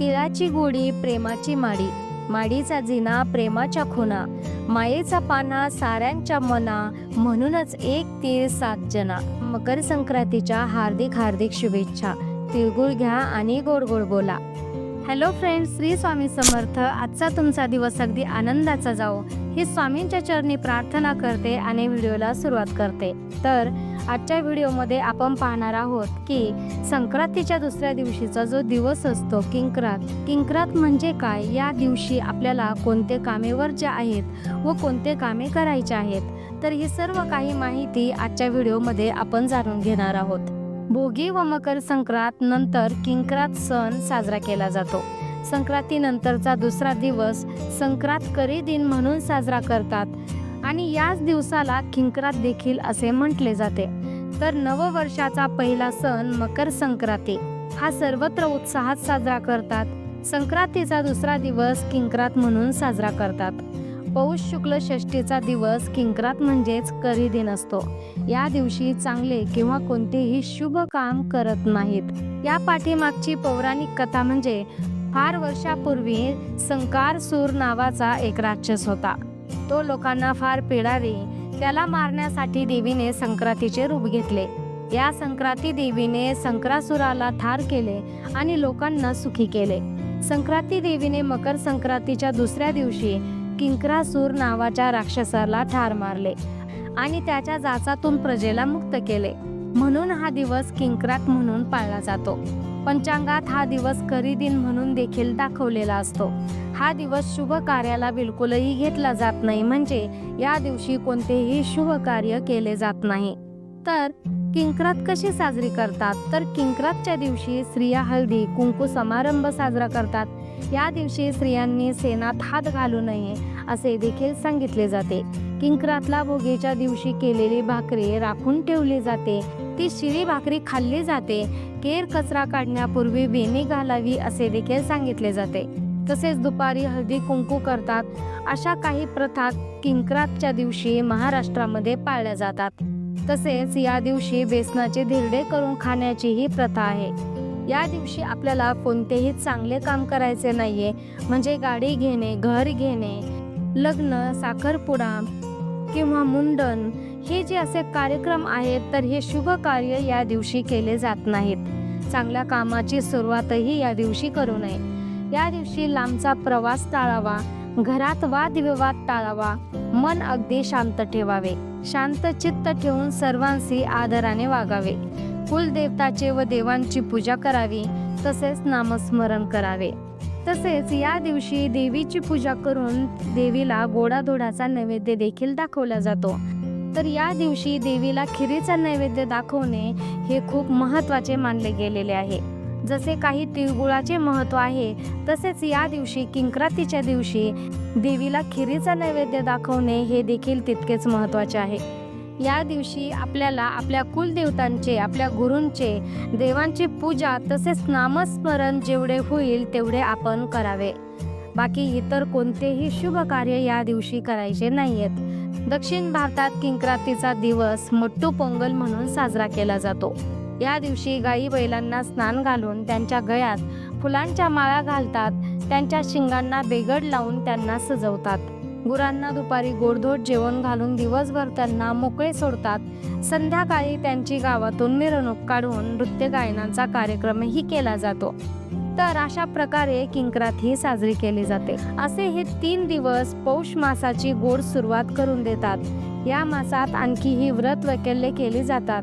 तिळाची गोडी प्रेमाची माडी. माडीचा जिना प्रेमाच्या खुना मायेचा पाना साऱ्यांच्या मना. म्हणूनच एक तीळ सात जना. मकर संक्रांतीच्या हार्दिक हार्दिक शुभेच्छा. तिळगुळ घ्या आणि गोड गोड बोला. Hello friends Shri Swami Samarth. आजचा तुमचा दिवस अगदी आनंदाचा जाओ ही स्वामींच्या चरणी प्रार्थना करते आणि व्हिडिओला सुरुवात करते. तर आजच्या व्हिडिओमध्ये आपण पाहणार आहोत की संक्रांतीच्या दुसऱ्या दिवशीचा जो दिवस असतो किंक्रात. किंक्रात म्हणजे काय? या दिवशी आपल्याला कोणते कामे वर्ज्य आहेत व कोणते कामे करायचे आहेत? तर ही सर्व काही माहिती आजच्या व्हिडिओमध्ये आपण जाणून घेणार आहोत. भोगी व मकर संक्रांत नंतर किंक्रात सण साजरा केला जातो. संक्रांतीनंतरचा दुसरा दिवस संक्रांत करी दिन म्हणून साजरा करतात आणि याच दिवसाला किंक्रात देखील असे म्हटले जाते. तर नववर्षाचा पहिला सण मकर संक्रांती. हा सर्वत्र उत्साहात साजरा करतात. संक्रांतीचा दुसरा दिवस किंक्रात म्हणून साजरा करतात. पौष शुक्ल षष्टीचा दिवस किंक्रात म्हणजेच करी दिन असतो. या दिवशी चांगले किंवा कोणतेही शुभ काम करत नाहीत. या पाठीमागची पौराणिक कथा म्हणजे फार वर्षापूर्वी संकारसूर नावाचा एक राक्षस होता. तो लोकांना फार पिडावी त्याला मारण्यासाठी देवीने संक्रांतीचे रूप घेतले. या संक्रांती देवीने संक्रासुराला ठार केले आणि लोकांना सुखी केले. संक्रांती देवीने मकर संक्रांतीच्या दुसऱ्या दिवशी किंक्रासूर नावाच्या राक्षसाला ठार मारले आणि त्याच्या जाचातून प्रजेला मुक्त केले. म्हणून हा दिवस किंक्रात म्हणून पाळला जातो. पंचांगात हा दिवस करी दिन म्हणून देखील दाखवलेला असतो. हा दिवस शुभ कार्याला बिलकुलही घेतला जात नाही म्हणजे या दिवशी कोणतेही शुभ कार्य केले जात नाही. तर किंक्रात कशी साजरी करतात? तर किंक्रातच्या दिवशी स्त्रिया हळदी कुंकू समारंभ साजरा करतात. या दिवशी स्त्रियांनी सेनात हात घालू नये असे देखील सांगितले जाते. किंक्रातला भोगीच्या दिवशी केलेली भाकरी राखून ठेवली जाते. ती शिरी भाकरी खाल्ली जाते. केर कचरा काढण्यापूर्वी वेणी घालावी असे देखील सांगितले जाते. तसेच दुपारी हळदी कुंकू करतात. अशा काही प्रथा किंक्रातच्या दिवशी महाराष्ट्रामध्ये पाळल्या जातात. तसेच या दिवशी बेसनाचे धिरडे करून खाण्याची ही प्रथा आहे. या दिवशी आपल्याला कोणतेही चांगले काम करायचे नाहीये. म्हणजे गाडी घेणे घर घेणे लग्न साखरपुडा किंवा मुंडन हे जे असे कार्यक्रम आहेत तर हे शुभ कार्य या दिवशी केले जात नाहीत. चांगल्या कामाची सुरुवातही या दिवशी करू नये. या दिवशी लांबचा प्रवास टाळावा घरात वादविवाद टाळावा मन अगदी शांत ठेवावे. शांत चित्त ठेवून सर्वांशी आदराने वागावे. कुलदेवताचे व देवांची पूजा करावी तसेच नामस्मरण करावे. तसेच या दिवशी देवीची पूजा करून देवीला गोडाधोडाचा नैवेद्य देखील दाखवला जातो. तर या दिवशी देवीला खिरीचा नैवेद्य दाखवणे हे खूप महत्त्वाचे मानले गेलेले आहे. जसे काही तिळगुळाचे महत्त्व आहे तसेच या दिवशी किंक्रातीच्या दिवशी देवीला खिरीचा नैवेद्य दाखवणे हे देखील तितकेच महत्त्वाचे आहे. या दिवशी आपल्याला आपल्या कुलदेवतांचे आपल्या गुरूंचे देवांची पूजा तसेच नामस्मरण जेवढे होईल तेवढे आपण करावे. बाकी इतर कोणतेही शुभ कार्य या दिवशी करायचे नाहीयेत. दक्षिण भारतात किंक्रातीचा दिवस मट्टू पोंगल म्हणून साजरा केला जातो. या दिवशी गाई बैलांना स्नान घालून त्यांच्या गळ्यात फुलांच्या माळा घालतात त्यांच्या शिंगांना बेगड लावून त्यांना सजवतात. गुरांना दुपारी गोडधोड जेवण घालून दिवसभर त्यांना मोकळे सोडतात. संध्याकाळी त्यांची गावातून मिरवणूक काढून नृत्य गायनाचा कार्यक्रमही केला जातो. तर अशा प्रकारे किंकरात ही साजरी केली जाते. असे हे तीन दिवस पौष मासाची गोड सुरुवात करून देतात. या मासात आणखी ही व्रत वैकल्य केली जातात.